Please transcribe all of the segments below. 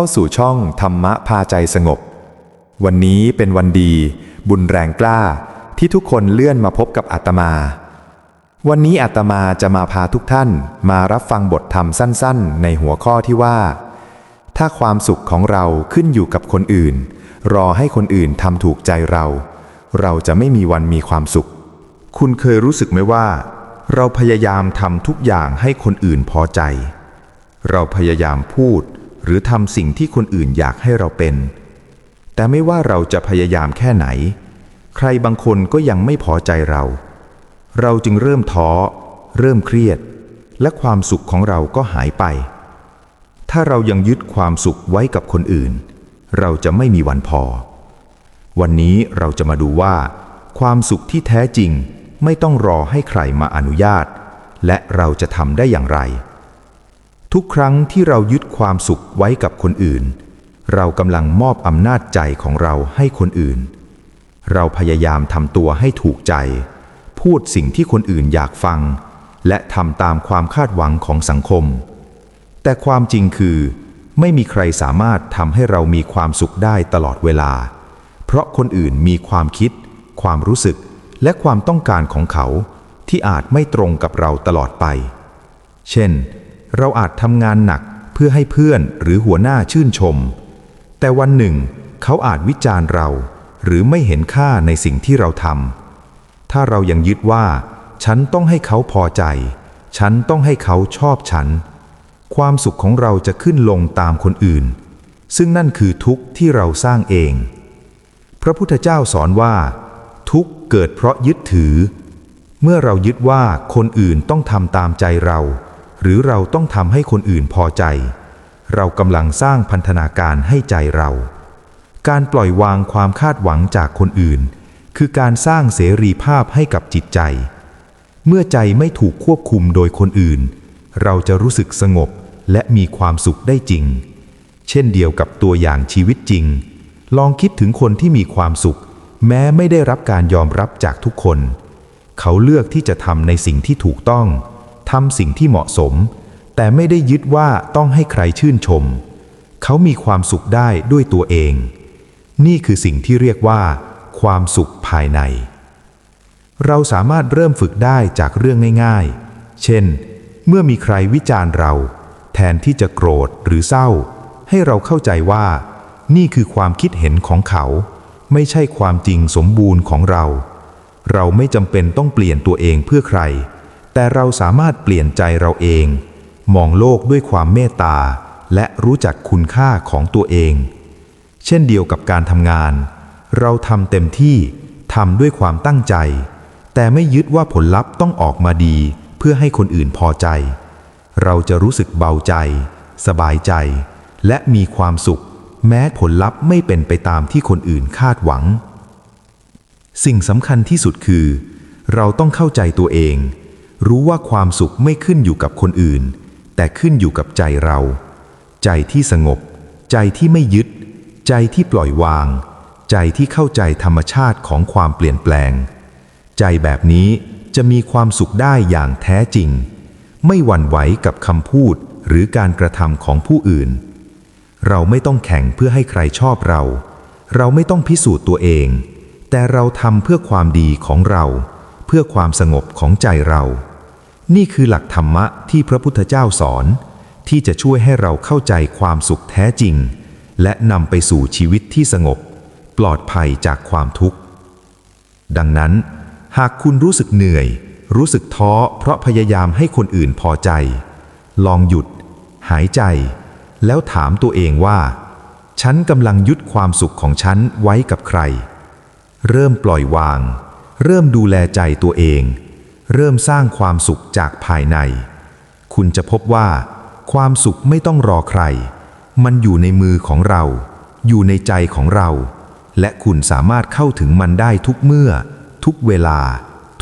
เข้าสู่ช่องธรรมะพาใจสงบ วันนี้เป็นวันดี บุญแรงกล้าที่ทุกคนเลื่อนมาพบกับอาตมา วันนี้อาตมาจะมาพาทุกท่านมารับฟังบทธรรมสั้นๆ ในหัวข้อที่ว่า ถ้าความสุขของเราขึ้นอยู่กับคนอื่น รอให้คนอื่นทำถูกใจเรา เราจะไม่มีวันมีความสุข คุณเคยรู้สึกไหมว่า เราพยายามทำทุกอย่างให้คนอื่นพอใจ เราพยายามพูด หรือทำสิ่งที่คนอื่นอยากให้เราเป็น แต่ไม่ว่าเราจะพยายามแค่ไหน ใครบางคนก็ยังไม่พอใจเรา เราจึงเริ่มท้อ เริ่มเครียด และความสุขของเราก็หายไป ถ้าเรายังยึดความสุขไว้กับคนอื่น เราจะไม่มีวันพอ วันนี้เราจะมาดูว่า ความสุขที่แท้จริงไม่ต้องรอให้ใครมาอนุญาต และเราจะทำได้อย่างไร ทุกครั้งที่เรายึดความสุขไว้กับคนอื่น เรากำลังมอบอำนาจใจของเราให้คนอื่น เราพยายามทำตัวให้ถูกใจ พูดสิ่งที่คนอื่นอยากฟัง และทำตามความคาดหวังของสังคม แต่ความจริงคือ ไม่มีใครสามารถทำให้เรามีความสุขได้ตลอดเวลา เพราะคนอื่นมีความคิด ความรู้สึก และความต้องการของเขา ที่อาจไม่ตรงกับเราตลอดไป เช่น เราอาจทำงานหนักเพื่อให้เพื่อนหรือหัวหน้าชื่นชม แต่วันหนึ่ง เขาอาจวิจารณ์เรา หรือไม่เห็นค่าในสิ่งที่เราทำถ้าเรายังยึดว่า ฉันต้องให้เขาพอใจ ฉันต้องให้เขาชอบฉัน ความสุขของเราจะขึ้นลงตามคนอื่น ซึ่งนั่นคือทุกข์ที่เราสร้างเอง พระพุทธเจ้าสอนว่า ทุกข์เกิดเพราะยึดถือ เมื่อเรายึดว่าคนอื่นต้องทำตามใจเรา หรือเราต้องทำให้คนอื่นพอใจ เรากำลังสร้างพันธนาการให้ใจเรา การปล่อยวางความคาดหวังจากคนอื่น คือการสร้างเสรีภาพให้กับจิตใจ เมื่อใจไม่ถูกควบคุมโดยคนอื่น เราจะรู้สึกสงบและมีความสุขได้จริง เช่นเดียวกับตัวอย่างชีวิตจริง ลองคิดถึงคนที่มีความสุข แม้ไม่ได้รับการยอมรับจากทุกคน เขาเลือกที่จะทำในสิ่งที่ถูกต้อง ทำสิ่งที่เหมาะสม แต่ไม่ได้ยึดว่าต้องให้ใครชื่นชม เขามีความสุขได้ด้วยตัวเอง นี่คือสิ่งที่เรียกว่า ความสุขภายใน เราสามารถเริ่มฝึกได้จากเรื่องง่าย ๆ เช่น เมื่อมีใครวิจารณ์เรา แทนที่จะโกรธหรือเศร้า ให้เราเข้าใจว่า นี่คือความคิดเห็นของเขา ไม่ใช่ความจริงสมบูรณ์ของเรา เราไม่จำเป็นต้องเปลี่ยนตัวเองเพื่อใคร แต่เราสามารถเปลี่ยนใจเราเอง มองโลกด้วยความเมตตา และรู้จักคุณค่าของตัวเอง เช่นเดียวกับการทำงาน เราทำเต็มที่ทำด้วยความตั้งใจ แต่ไม่ยึดว่าผลลัพธ์ต้องออกมาดี เพื่อให้คนอื่นพอใจ เราจะรู้สึกเบาใจ สบายใจ และมีความสุข แม้ผลลัพธ์ไม่เป็นไปตามที่คนอื่นคาดหวัง สิ่งสำคัญที่สุดคือ เราต้องเข้าใจตัวเอง รู้ว่าความสุขไม่ขึ้นอยู่กับคนอื่น แต่ขึ้นอยู่กับใจเรา ใจที่สงบ ใจที่ไม่ยึด ใจที่ปล่อยวาง ใจที่เข้าใจธรรมชาติของความเปลี่ยนแปลง ใจแบบนี้จะมีความสุขได้อย่างแท้จริง ไม่หวั่นไหวกับคำพูดหรือการกระทำของผู้อื่น เราไม่ต้องแข่งเพื่อให้ใครชอบเรา เราไม่ต้องพิสูจน์ตัวเอง แต่เราทำเพื่อความดีของเรา เพื่อความสงบของใจเรา นี่คือหลักธรรมะที่พระพุทธเจ้าสอน ที่จะช่วยให้เราเข้าใจความสุขแท้จริง และนำไปสู่ชีวิตที่สงบ ปลอดภัยจากความทุกข์ ดังนั้น หากคุณรู้สึกเหนื่อย รู้สึกท้อเพราะพยายามให้คนอื่นพอใจ ลองหยุด หายใจ แล้วถามตัวเองว่า ฉันกำลังยึดความสุขของฉันไว้กับใคร เริ่มปล่อยวาง เริ่มดูแลใจตัวเอง เริ่มสร้างความสุขจากภายใน คุณจะพบว่า ความสุขไม่ต้องรอใคร มันอยู่ในมือของเรา อยู่ในใจของเรา และคุณสามารถเข้าถึงมันได้ทุกเมื่อ ทุกเวลา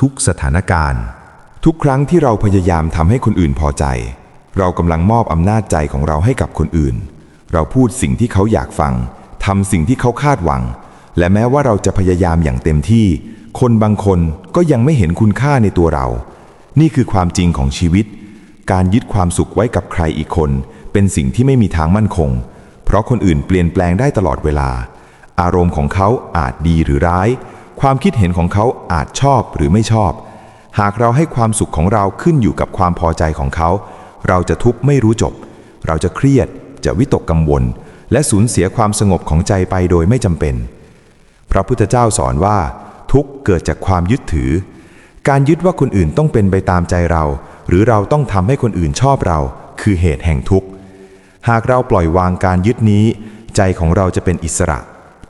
ทุกสถานการณ์ ทุกครั้งที่เราพยายามทำให้คนอื่นพอใจ เรากำลังมอบอำนาจใจของเราให้กับคนอื่น เราพูดสิ่งที่เขาอยากฟังทำสิ่งที่เขาคาดหวัง และแม้ว่าเราจะพยายามอย่างเต็มที่ คนบางคนก็ยังไม่เห็นคุณค่าในตัวเรา นี่คือความจริงของชีวิต การยึดความสุขไว้กับใครอีกคน เป็นสิ่งที่ไม่มีทางมั่นคง เพราะคนอื่นเปลี่ยนแปลงได้ตลอดเวลา อารมณ์ของเขาอาจดีหรือร้าย ความคิดเห็นของเขาอาจชอบหรือไม่ชอบ หากเราให้ความสุขของเราขึ้นอยู่กับความพอใจของเขา เราจะทุกข์ไม่รู้จบ เราจะเครียด จะวิตกกังวล และสูญเสียความสงบของใจไปโดยไม่จำเป็น พระพุทธเจ้าสอนว่า ทุกข์เกิดจากความยึดถือ การยึดว่าคนอื่นต้องเป็นไปตามใจเรา หรือเราต้องทำให้คนอื่นชอบเรา คือเหตุแห่งทุกข์ หากเราปล่อยวางการยึดนี้ ใจของเราจะเป็นอิสระ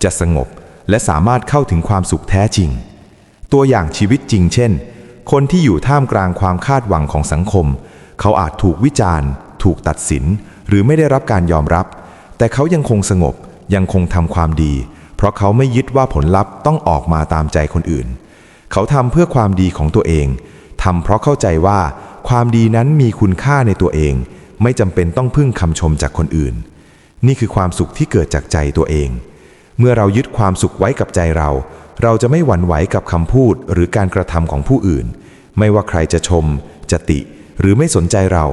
จะสงบและสามารถเข้าถึงความสุขแท้จริง ตัวอย่างชีวิตจริง เช่น คนที่อยู่ท่ามกลางความคาดหวังของสังคม เขาอาจถูกวิจารณ์ ถูกตัดสิน หรือไม่ได้รับการยอมรับ แต่เขายังคงสงบยังคงทำความดี เพราะเขาไม่ยึดว่าผลลัพธ์ต้องออกมาตามใจคนอื่น เขาทำเพื่อความดีของตัวเองทำเพราะเข้าใจว่าความดีนั้นมีคุณค่าในตัวเอง ไม่จำเป็นต้องพึ่งคำชมจากคนอื่น นี่คือความสุขที่เกิดจากใจตัวเอง เมื่อเรายึดความสุขไว้กับใจเรา เราจะไม่หวั่นไหวกับคำพูดหรือการกระทำของผู้อื่น ไม่ว่าใครจะชม จะติ หรือไม่สนใจเรา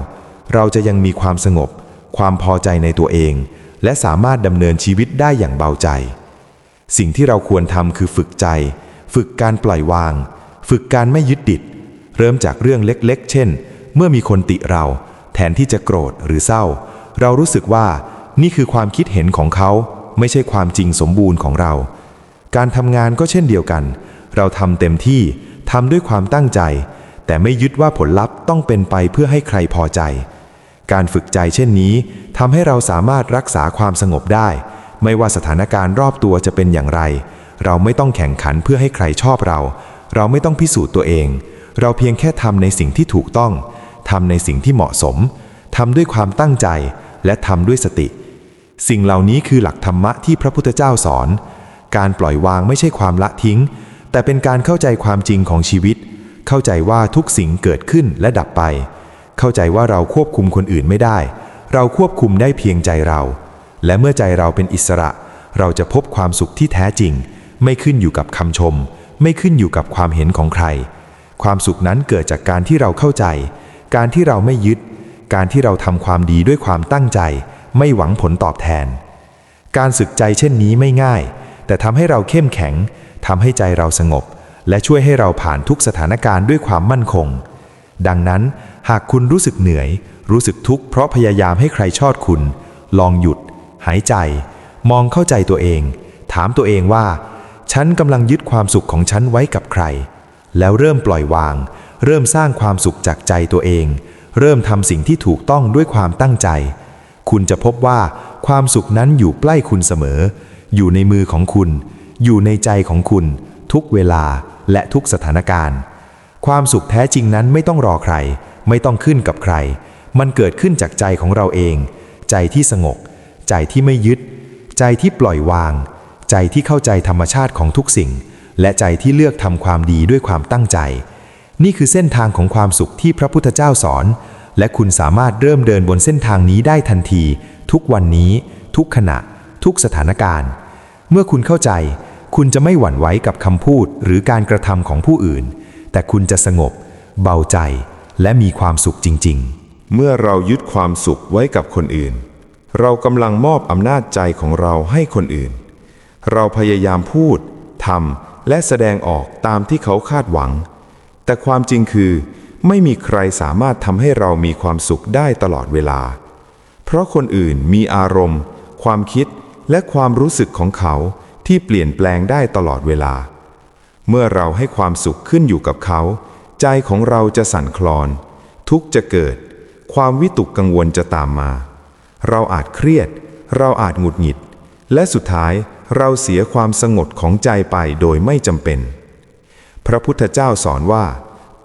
เราจะยังมีความสงบ ความพอใจในตัวเอง และสามารถดำเนินชีวิตได้อย่างเบาใจ สิ่งที่เราควรทำคือฝึกใจ ฝึกการปล่อยวาง ฝึกการไม่ยึดติด เริ่มจากเรื่องเล็กๆ เช่น เมื่อมีคนติเรา แทนที่จะโกรธหรือเศร้า เรารู้สึกว่านี่คือความคิดเห็นของเขา ไม่ใช่ความจริงสมบูรณ์ของเรา การทำงานก็เช่นเดียวกัน เราทำเต็มที่ทำด้วยความตั้งใจ แต่ไม่ยึดว่าผลลัพธ์ต้องเป็นไปเพื่อให้ใครพอใจ การฝึกใจเช่นนี้ทำให้เราสามารถรักษาความสงบได้ ไม่ว่าสถานการณ์รอบตัวจะเป็นอย่างไร เราไม่ต้องแข่งขันเพื่อให้ใครชอบเรา เราไม่ต้องพิสูจน์ตัวเอง เราเพียงแค่ทำในสิ่งที่ถูกต้องทำในสิ่งที่เหมาะสมทำด้วยความตั้งใจและทำด้วยสติ สิ่งเหล่านี้คือหลักธรรมะที่พระพุทธเจ้าสอน การปล่อยวางไม่ใช่ความละทิ้ง แต่เป็นการเข้าใจความจริงของชีวิต เข้าใจว่าทุกสิ่งเกิดขึ้นและดับไป เข้าใจว่าเราควบคุมคนอื่นไม่ได้ เราควบคุมได้เพียงใจเรา และเมื่อใจเราเป็นอิสระ เราจะพบความสุขที่แท้จริง ไม่ขึ้นอยู่กับคำชม ไม่ขึ้นอยู่กับความเห็นของใคร ความสุขนั้นเกิดจากการที่เราเข้าใจ การที่เราไม่ยึด การที่เราทำความดีด้วยความตั้งใจ ไม่หวังผลตอบแทน การศึกใจเช่นนี้ไม่ง่าย แต่ทำให้เราเข้มแข็งทำให้ใจเราสงบ และช่วยให้เราผ่านทุกสถานการณ์ด้วยความมั่นคง ดังนั้นหากคุณรู้สึกเหนื่อย รู้สึกทุกข์เพราะพยายามให้ใครชอบคุณ ลองหยุด หายใจ มองเข้าใจตัวเอง ถามตัวเองว่า ฉันกำลังยึดความสุขของฉันไว้กับใคร แล้วเริ่มปล่อยวาง เริ่มสร้างความสุขจากใจตัวเอง เริ่มทำสิ่งที่ถูกต้องด้วยความตั้งใจ คุณจะพบว่าความสุขนั้นอยู่ใกล้คุณเสมอ อยู่ในมือของคุณ อยู่ในใจของคุณ ทุกเวลาและทุกสถานการณ์ ความสุขแท้จริงนั้นไม่ต้องรอใคร ไม่ต้องขึ้นกับใคร มันเกิดขึ้นจากใจของเราเอง ใจที่สงบ ใจที่ไม่ยึด ใจที่ปล่อยวาง ใจที่เข้าใจธรรมชาติของทุกสิ่ง และใจที่เลือกทำความดีด้วยความตั้งใจ นี่คือเส้นทางของความสุขที่พระพุทธเจ้าสอน และคุณสามารถเริ่มเดินบนเส้นทางนี้ได้ทันที ทุกวันนี้ ทุกขณะ ทุกสถานการณ์ เมื่อคุณเข้าใจ คุณจะไม่หวั่นไหวกับคำพูดหรือการกระทำของผู้อื่น แต่คุณจะสงบ เบาใจ และมีความสุขจริง ๆ เมื่อเรายึดความสุขไว้กับคนอื่น เรากำลังมอบอำนาจใจของเราให้คนอื่น เราพยายามพูดทำและแสดงออกตามที่เขาคาดหวัง แต่ความจริงคือ ไม่มีใครสามารถทำให้เรามีความสุขได้ตลอดเวลา เพราะคนอื่นมีอารมณ์ ความคิดและความรู้สึกของเขาที่เปลี่ยนแปลงได้ตลอดเวลา เมื่อเราให้ความสุขขึ้นอยู่กับเขา ใจของเราจะสั่นคลอน ทุกจะเกิด ความวิตกกังวลจะตามมา เราอาจเครียด เราอาจหงุดหงิด และสุดท้ายเราเสียความสงบของใจไปโดยไม่จำเป็น พระพุทธเจ้าสอนว่า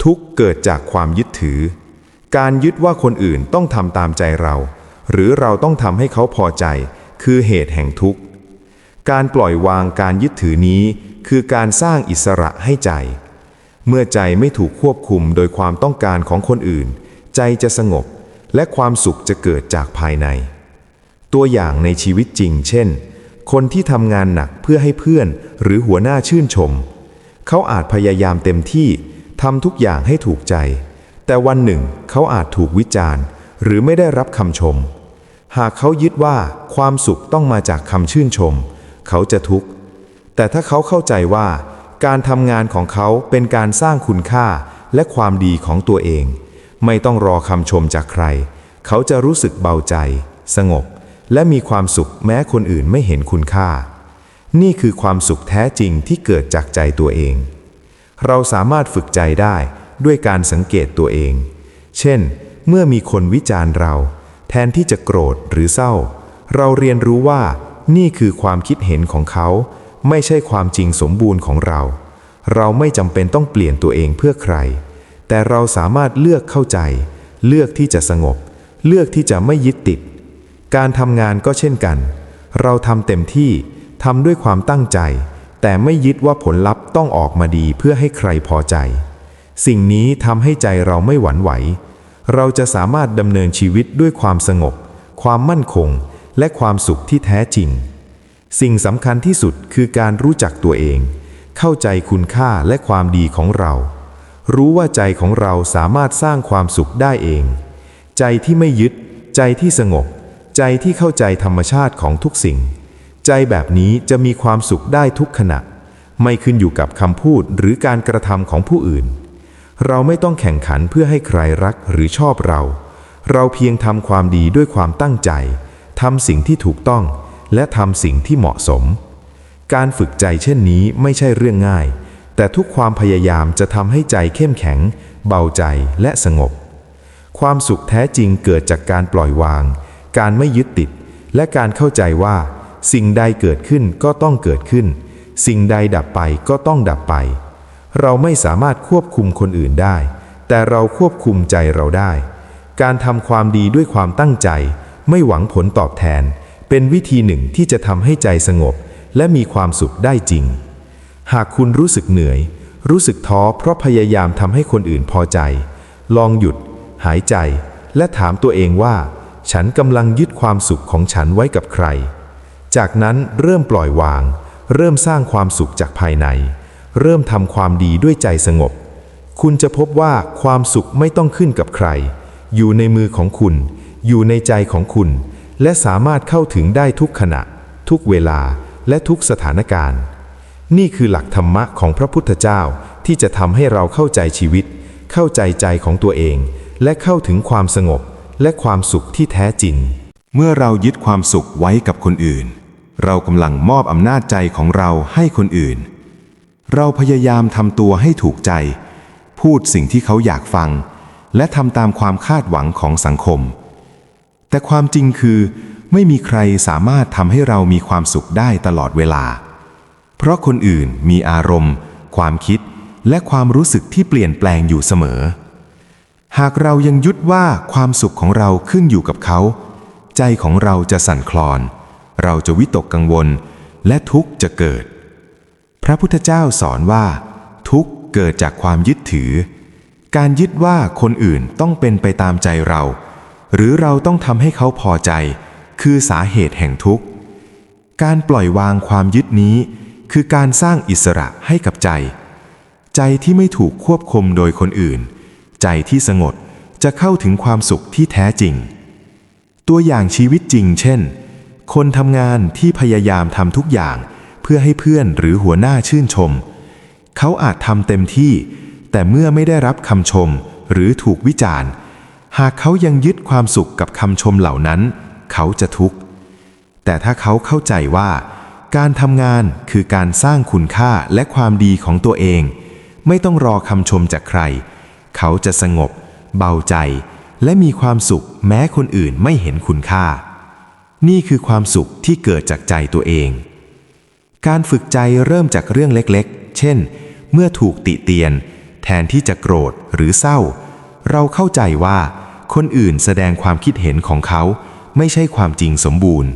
ทุกเกิดจากความยึดถือ การยึดว่าคนอื่นต้องทำตามใจเรา หรือเราต้องทำให้เขาพอใจ คือเหตุแห่งทุกข์ การปล่อยวางการยึดถือนี้ คือการสร้างอิสระให้ใจ เมื่อใจไม่ถูกควบคุมโดยความต้องการของคนอื่น ใจจะสงบ และความสุขจะเกิดจากภายใน ตัวอย่างในชีวิตจริง เช่น คนที่ทำงานหนักเพื่อให้เพื่อนหรือหัวหน้าชื่นชม เขาอาจพยายามเต็มที่ทำทุกอย่างให้ถูกใจ แต่วันหนึ่งเขาอาจถูกวิจารณ์ หรือไม่ได้รับคำชม หากเขายึดว่าความสุขต้องมาจากคำชื่นชม เขาจะทุกข์ แต่ถ้าเขาเข้าใจว่าการทำงานของเขาเป็นการสร้างคุณค่าและความดีของตัวเอง ไม่ต้องรอคำชมจากใคร เขาจะรู้สึกเบาใจ สงบ และมีความสุขแม้คนอื่นไม่เห็นคุณค่า นี่คือความสุขแท้จริงที่เกิดจากใจตัวเอง เราสามารถฝึกใจได้ด้วยการสังเกตตัวเอง เช่น เมื่อมีคนวิจารณ์เรา แทนที่จะโกรธหรือเศร้า เราเรียนรู้ว่า นี่คือความคิดเห็นของเขา ไม่ใช่ความจริงสมบูรณ์ของเรา เราไม่จำเป็นต้องเปลี่ยนตัวเองเพื่อใคร แต่เราสามารถเลือกเข้าใจ เลือกที่จะสงบ เลือกที่จะไม่ยึดติด การทำงานก็เช่นกัน เราทำเต็มที่ทำด้วยความตั้งใจ แต่ไม่ยึดว่าผลลัพธ์ต้องออกมาดีเพื่อให้ใครพอใจ สิ่งนี้ทำให้ใจเราไม่หวั่นไหว เราจะสามารถดำเนินชีวิตด้วยความสงบ ความมั่นคง และความสุขที่แท้จริง สิ่งสำคัญที่สุดคือการรู้จักตัวเอง เข้าใจคุณค่าและความดีของเรา รู้ว่าใจของเราสามารถสร้างความสุขได้เอง ใจที่ไม่ยึด ใจที่สงบ ใจที่เข้าใจธรรมชาติของทุกสิ่ง ใจแบบนี้จะมีความสุขได้ทุกขณะ ไม่ขึ้นอยู่กับคำพูดหรือการกระทำของผู้อื่น เราไม่ต้องแข่งขันเพื่อให้ใครรักหรือชอบเรา เราเพียงทำความดีด้วยความตั้งใจทำสิ่งที่ถูกต้องและทำสิ่งที่เหมาะสม การฝึกใจเช่นนี้ไม่ใช่เรื่องง่าย แต่ทุกความพยายามจะทำให้ใจเข้มแข็ง เบาใจและสงบ ความสุขแท้จริงเกิดจากการปล่อยวาง การไม่ยึดติด และการเข้าใจว่า สิ่งใดเกิดขึ้นก็ต้องเกิดขึ้น สิ่งใดดับไปก็ต้องดับไป เราไม่สามารถควบคุมคนอื่นได้ แต่เราควบคุมใจเราได้ การทำความดีด้วยความตั้งใจ ไม่หวังผลตอบแทน เป็นวิธีหนึ่งที่จะทำให้ใจสงบ และมีความสุขได้จริง หากคุณรู้สึกเหนื่อย รู้สึกท้อเพราะพยายามทำให้คนอื่นพอใจ ลองหยุด หายใจ และถามตัวเองว่า ฉันกำลังยึดความสุขของฉันไว้กับใคร จากนั้นเริ่มปล่อยวาง เริ่มสร้างความสุขจากภายใน เริ่มทำความดีด้วยใจสงบ คุณจะพบว่าความสุขไม่ต้องขึ้นกับใคร อยู่ในมือของคุณ อยู่ในใจของคุณ และสามารถเข้าถึงได้ทุกขณะ ทุกเวลาและทุกสถานการณ์ นี่คือหลักธรรมะของพระพุทธเจ้าที่จะทำให้เราเข้าใจชีวิต เข้าใจใจของตัวเอง และเข้าถึงความสงบและความสุขที่แท้จริง เมื่อเรายึดความสุขไว้กับคนอื่น เรากำลังมอบอำนาจใจของเราให้คนอื่น เราพยายามทำตัวให้ถูกใจ พูดสิ่งที่เขาอยากฟัง และทำตามความคาดหวังของสังคม แต่ความจริงคือ ไม่มีใครสามารถทำให้เรามีความสุขได้ตลอดเวลา เพราะคนอื่นมีอารมณ์ ความคิด และความรู้สึกที่เปลี่ยนแปลงอยู่เสมอ หากเรายังยึดว่าความสุขของเราขึ้นอยู่กับเขา ใจของเราจะสั่นคลอน เราจะวิตกกังวล และทุกข์จะเกิด พระพุทธเจ้าสอนว่า ทุกข์เกิดจากความยึดถือ การยึดว่าคนอื่นต้องเป็นไปตามใจเรา หรือเราต้องทำให้เขาพอใจ คือสาเหตุแห่งทุกข์ การปล่อยวางความยึดนี้ คือการสร้างอิสระให้กับใจ ใจที่ไม่ถูกควบคุมโดยคนอื่น ใจที่สงบจะเข้าถึงความสุขที่แท้จริง ตัวอย่างชีวิตจริง เช่น คนทำงานที่พยายามทำทุกอย่าง เพื่อให้เพื่อนหรือหัวหน้าชื่นชม เขาอาจทำเต็มที่ แต่เมื่อไม่ได้รับคำชมหรือถูกวิจารณ์ หากเขายังยึดความสุขกับคำชมเหล่านั้น เขาจะทุกข์ แต่ถ้าเขาเข้าใจว่า การทำงานคือการสร้างคุณค่าและความดีของตัวเอง ไม่ต้องรอคำชมจากใคร เขาจะสงบ เบาใจ และมีความสุขแม้คนอื่นไม่เห็นคุณค่า นี่คือความสุขที่เกิดจากใจตัวเอง การฝึกใจเริ่มจากเรื่องเล็กๆ เช่น เมื่อถูกติเตียน แทนที่จะโกรธหรือเศร้า เราเข้าใจว่า คนอื่นแสดงความคิดเห็นของเขา ไม่ใช่ความจริงสมบูรณ์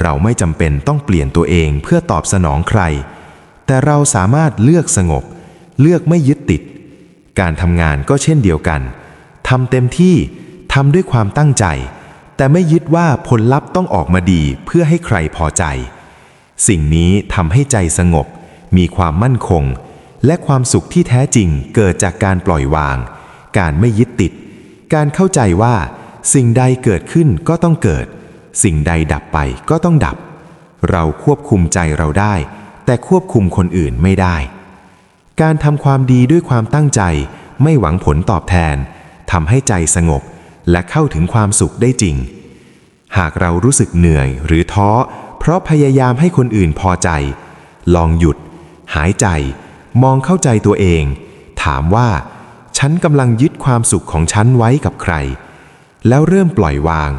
เราไม่จำเป็นต้องเปลี่ยนตัวเองเพื่อตอบสนองใคร แต่เราสามารถเลือกสงบ เลือกไม่ยึดติด การทำงานก็เช่นเดียวกันทำเต็มที่ทำด้วยความตั้งใจ แต่ไม่ยึดว่าผลลัพธ์ต้องออกมาดีเพื่อให้ใครพอใจ สิ่งนี้ทำให้ใจสงบ มีความมั่นคง และความสุขที่แท้จริงเกิดจากการปล่อยวาง การไม่ยึดติด การเข้าใจว่า สิ่งใดเกิดขึ้นก็ต้องเกิด สิ่งใดดับไปก็ต้องดับ เราควบคุมใจเราได้ แต่ควบคุมคนอื่นไม่ได้ การทำความดีด้วยความตั้งใจไม่หวังผลตอบแทนทำให้ใจสงบและเข้าถึงความสุขได้จริง หากเรารู้สึกเหนื่อยหรือท้อ เพราะพยายามให้คนอื่นพอใจ ลองหยุด หายใจ มองเข้าใจตัวเอง ถามว่า ฉันกำลังยึดความสุขของฉันไว้กับใคร แล้วเริ่มปล่อยวาง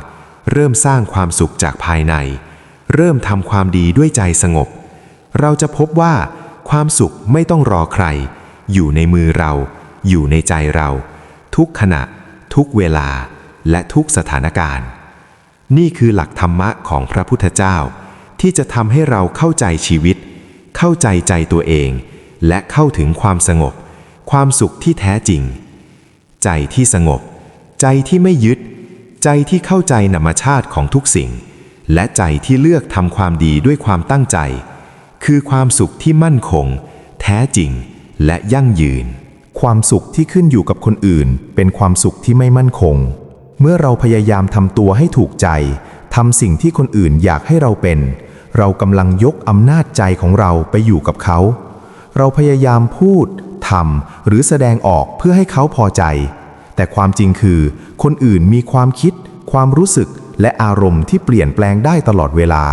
เริ่มสร้างความสุขจากภายใน เริ่มทำความดีด้วยใจสงบ เราจะพบว่า ความสุขไม่ต้องรอใคร อยู่ในมือเรา อยู่ในใจเรา ทุกขณะ ทุกเวลา และทุกสถานการณ์ นี่คือหลักธรรมะของพระพุทธเจ้า ที่จะทำให้เราเข้าใจชีวิต เข้าใจใจตัวเอง และเข้าถึงความสงบ ความสุขที่แท้จริง ใจที่สงบ ใจที่ไม่ยึด ใจที่เข้าใจธรรมชาติของทุกสิ่ง และใจที่เลือกทำความดีด้วยความตั้งใจ คือความสุขที่มั่นคง แท้จริง และยั่งยืน ความสุขที่ขึ้นอยู่กับคนอื่น เป็นความสุขที่ไม่มั่นคง เมื่อเราพยายามทำตัวให้ถูกใจทำสิ่งที่คนอื่นอยากให้เราเป็น เรากำลังยกอำนาจใจของเราไปอยู่กับเขา เราพยายามพูดทำหรือแสดงออกเพื่อให้เขาพอใจ แต่ความจริงคือ คนอื่นมีความคิด ความรู้สึก และอารมณ์ที่เปลี่ยนแปลงได้ตลอดเวลา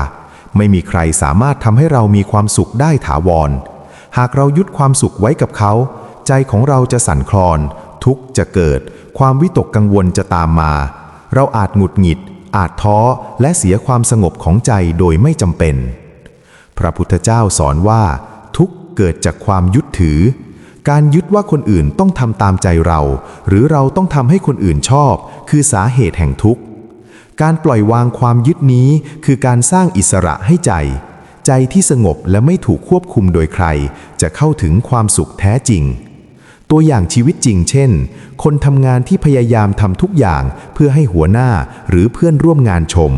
ไม่มีใครสามารถทำให้เรามีความสุขได้ถาวร หากเรายึดความสุขไว้กับเขา ใจของเราจะสั่นคลอน ทุกข์จะเกิด ความวิตกกังวลจะตามมา เราอาจหงุดหงิด อาจท้อ และเสียความสงบของใจโดยไม่จำเป็น พระพุทธเจ้าสอนว่า ทุกเกิดจากความยึดถือ การยึดว่าคนอื่นต้องทำตามใจเรา หรือเราต้องทำให้คนอื่นชอบ คือสาเหตุแห่งทุกข์ การปล่อยวางความยึดนี้คือการสร้างอิสระให้ใจ ใจที่สงบและไม่ถูกควบคุมโดยใคร จะเข้าถึงความสุขแท้จริง ตัวอย่างชีวิตจริง เช่น คนทำงานที่พยายามทำทุกอย่างเพื่อให้หัวหน้าหรือเพื่อนร่วมงานชม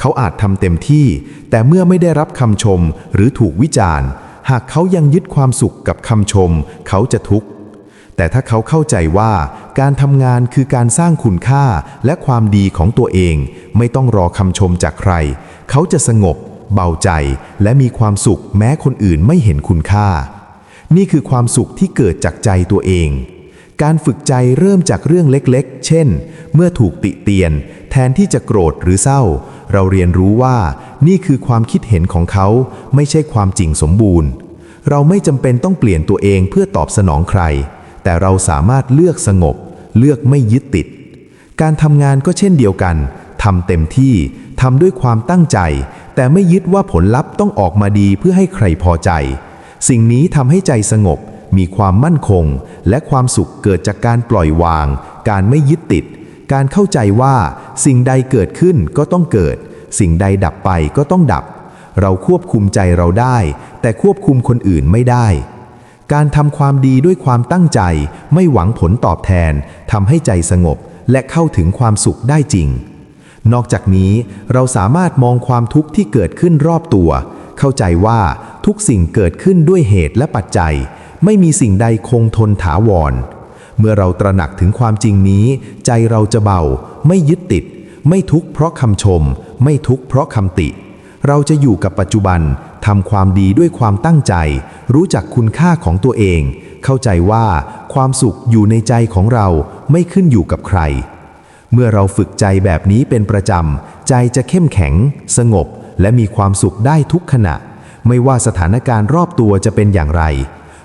เขาอาจทำเต็มที่ แต่เมื่อไม่ได้รับคำชมหรือถูกวิจารณ์ หากเขายังยึดความสุขกับคำชม เขาจะทุกข์ แต่ถ้าเขาเข้าใจว่าการทำงานคือการสร้างคุณค่าและความดีของตัวเอง ไม่ต้องรอคำชมจากใคร เขาจะสงบ เบาใจ และมีความสุขแม้คนอื่นไม่เห็นคุณค่า นี่คือความสุขที่เกิดจากใจตัวเองการฝึกใจเริ่มจากเรื่องเล็กๆ เช่น เมื่อถูกติเตียน แทนที่จะโกรธหรือเศร้า เราเรียนรู้ว่านี่คือความคิดเห็นของเขาไม่ใช่ความจริงสมบูรณ์ เราไม่จำเป็นต้องเปลี่ยนตัวเองเพื่อตอบสนองใคร แต่เราสามารถเลือกสงบ เลือกไม่ยึดติด การทำงานก็เช่นเดียวกันทำเต็มที่ทำด้วยความตั้งใจ แต่ไม่ยึดว่าผลลัพธ์ต้องออกมาดีเพื่อให้ใครพอใจ สิ่งนี้ทำให้ใจสงบ มีความมั่นคง และความสุขเกิดจากการปล่อยวาง การไม่ยึดติด การเข้าใจว่าสิ่งใดเกิดขึ้นก็ต้องเกิด สิ่งใดดับไปก็ต้องดับ เราควบคุมใจเราได้ แต่ควบคุมคนอื่นไม่ได้ การทำความดีด้วยความตั้งใจไม่หวังผลตอบแทนทำให้ใจสงบและเข้าถึงความสุขได้จริง นอกจากนี้เราสามารถมองความทุกข์ที่เกิดขึ้นรอบตัว เข้าใจว่าทุกสิ่งเกิดขึ้นด้วยเหตุและปัจจัย ไม่มีสิ่งใดคงทนถาวร เมื่อเราตระหนักถึงความจริงนี้ ใจเราจะเบา ไม่ยึดติด ไม่ทุกข์เพราะคำชม ไม่ทุกข์เพราะคำติ เราจะอยู่กับปัจจุบันทำความดีด้วยความตั้งใจ รู้จักคุณค่าของตัวเอง เข้าใจว่าความสุขอยู่ในใจของเราไม่ขึ้นอยู่กับใคร เมื่อเราฝึกใจแบบนี้เป็นประจำ ใจจะเข้มแข็ง สงบ และมีความสุขได้ทุกขณะ ไม่ว่าสถานการณ์รอบตัวจะเป็นอย่างไร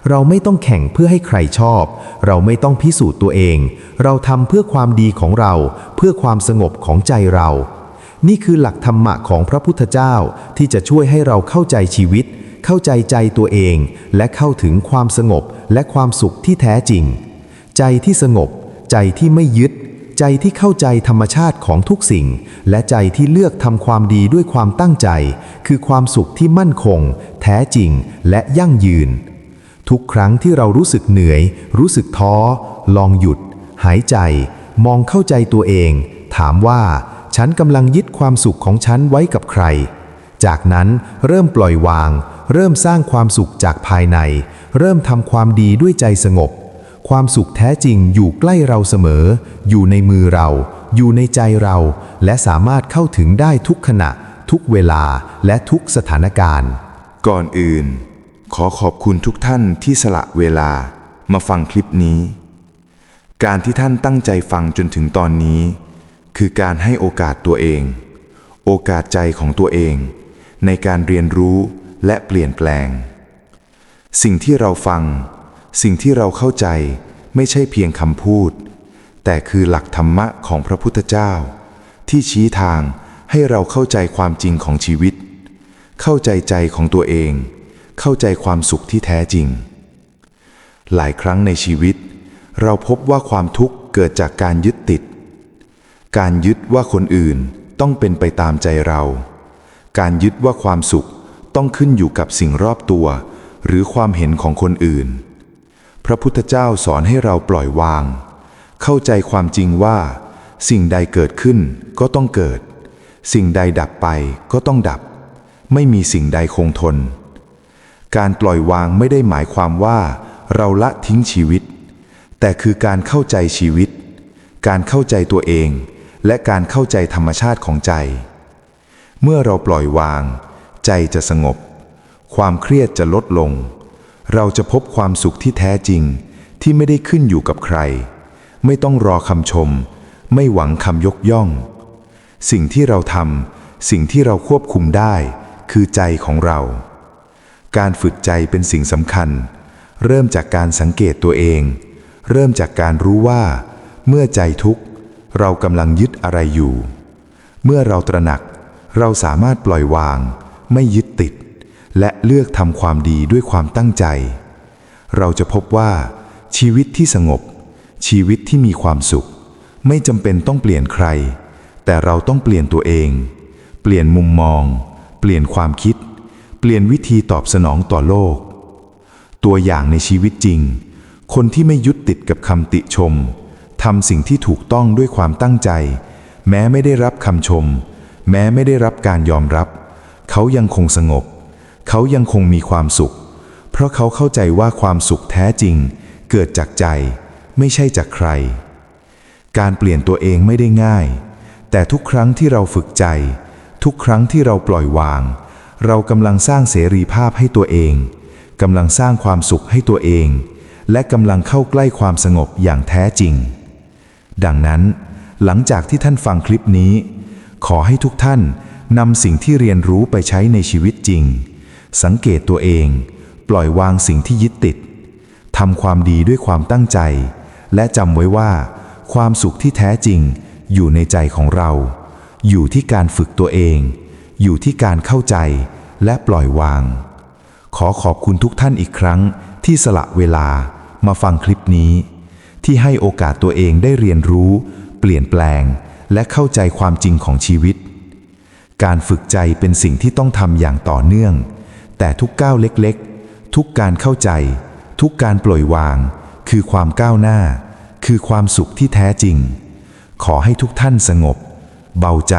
เราไม่ต้องแข่งเพื่อให้ใครชอบ เราไม่ต้องพิสูจน์ตัวเอง เราทำเพื่อความดีของเรา เพื่อความสงบของใจเรา นี่คือหลักธรรมะของพระพุทธเจ้าที่จะช่วยให้เราเข้าใจชีวิต เข้าใจใจตัวเอง และเข้าถึงความสงบและความสุขที่แท้จริง ใจที่สงบ ใจที่ไม่ยึด ใจที่เข้าใจธรรมชาติของทุกสิ่ง และใจที่เลือกทำความดีด้วยความตั้งใจ คือความสุขที่มั่นคง แท้จริง และยั่งยืน ทุกครั้งที่เรารู้สึกเหนื่อย รู้สึกท้อ ลองหยุด หายใจ มองเข้าใจตัวเอง ถามว่า ฉันกำลังยึดความสุขของฉันไว้กับใคร จากนั้นเริ่มปล่อยวาง เริ่มสร้างความสุขจากภายใน เริ่มทำความดีด้วยใจสงบ ความสุขแท้จริงอยู่ใกล้เราเสมอ อยู่ในมือเรา อยู่ในใจเรา และสามารถเข้าถึงได้ทุกขณะ ทุกเวลาและทุกสถานการณ์ ก่อนอื่น ขอขอบคุณทุกท่านที่สละเวลามาฟังคลิปนี้ การที่ท่านตั้งใจฟังจนถึงตอนนี้ คือการให้โอกาสตัวเอง โอกาสใจของตัวเอง ในการเรียนรู้และเปลี่ยนแปลง สิ่งที่เราฟัง สิ่งที่เราเข้าใจไม่ใช่เพียงคำพูด แต่คือหลักธรรมะของพระพุทธเจ้า ที่ชี้ทางให้เราเข้าใจความจริงของชีวิต เข้าใจใจของตัวเอง เข้าใจความสุขที่แท้จริง หลายครั้งในชีวิต เราพบว่าความทุกข์เกิดจากการยึดติด การยึดว่าคนอื่นต้องเป็นไปตามใจเรา การยึดว่าความสุขต้องขึ้นอยู่กับสิ่งรอบตัว หรือความเห็นของคนอื่น พระพุทธเจ้าสอนให้เราปล่อยวาง เข้าใจความจริงว่า สิ่งใดเกิดขึ้นก็ต้องเกิด สิ่งใดดับไปก็ต้องดับ ไม่มีสิ่งใดคงทน การปล่อยวางไม่ได้หมายความว่า เราละทิ้งชีวิต แต่คือการเข้าใจชีวิต การเข้าใจตัวเอง และการเข้าใจธรรมชาติของใจ เมื่อเราปล่อยวาง ใจจะสงบ ความเครียดจะลดลง เราจะพบความสุขที่แท้จริงที่ไม่ได้ขึ้นอยู่กับใคร ไม่ต้องรอคำชม ไม่หวังคำยกย่อง สิ่งที่เราทำสิ่งที่เราควบคุมได้ คือใจของเรา การฝึกใจเป็นสิ่งสำคัญ เริ่มจากการสังเกตตัวเอง เริ่มจากการรู้ว่า เมื่อใจทุกข์ เรากำลังยึดอะไรอยู่ เมื่อเราตระหนัก เราสามารถปล่อยวาง ไม่ยึดติด และเลือกทำความดีด้วยความตั้งใจ เราจะพบว่า ชีวิตที่สงบ ชีวิตที่มีความสุข ไม่จำเป็นต้องเปลี่ยนใคร แต่เราต้องเปลี่ยนตัวเอง เปลี่ยนมุมมอง เปลี่ยนความคิด เปลี่ยนวิธีตอบสนองต่อโลก ตัวอย่างในชีวิตจริง คนที่ไม่ยึดติดกับคำติชมทำสิ่งที่ถูกต้องด้วยความตั้งใจ แม้ไม่ได้รับคำชม แม้ไม่ได้รับการยอมรับ เขายังคงสงบ เขายังคงมีความสุข เพราะเขาเข้าใจว่าความสุขแท้จริง เกิดจากใจ ไม่ใช่จากใคร การเปลี่ยนตัวเองไม่ได้ง่าย แต่ทุกครั้งที่เราฝึกใจ ทุกครั้งที่เราปล่อยวาง เรากำลังสร้างเสรีภาพให้ตัวเองกำลังสร้างความสุขให้ตัวเอง และกำลังเข้าใกล้ความสงบอย่างแท้จริง ดังนั้น หลังจากที่ท่านฟังคลิปนี้ ขอให้ทุกท่านนำสิ่งที่เรียนรู้ไปใช้ในชีวิตจริง สังเกตตัวเอง ปล่อยวางสิ่งที่ยึดติดทำความดีด้วยความตั้งใจ และจำไว้ว่า ความสุขที่แท้จริง อยู่ในใจของเรา อยู่ที่การฝึกตัวเอง อยู่ที่การเข้าใจและปล่อยวาง ขอขอบคุณทุกท่านอีกครั้งที่สละเวลามาฟังคลิปนี้ ที่ให้โอกาสตัวเองได้เรียนรู้ เปลี่ยนแปลง และเข้าใจความจริงของชีวิต การฝึกใจเป็นสิ่งที่ต้องทำอย่างต่อเนื่อง แต่ทุกก้าวเล็กๆ ทุกการเข้าใจ ทุกการปล่อยวาง คือความก้าวหน้า คือความสุขที่แท้จริง ขอให้ทุกท่านสงบ เบาใจ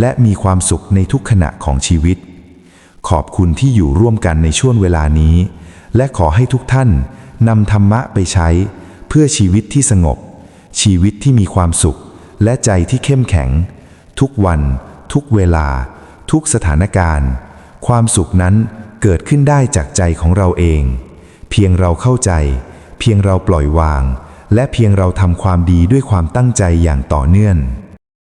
และมีความสุขในทุกขณะของชีวิต ขอบคุณที่อยู่ร่วมกันในช่วงเวลานี้ และขอให้ทุกท่านนำธรรมะไปใช้ เพื่อชีวิตที่สงบ ชีวิตที่มีความสุข และใจที่เข้มแข็ง ทุกวัน ทุกเวลา ทุกสถานการณ์ ความสุขนั้นเกิดขึ้นได้จากใจของเราเอง เพียงเราเข้าใจ เพียงเราปล่อยวาง และเพียงเราทำความดีด้วยความตั้งใจอย่างต่อเนื่อง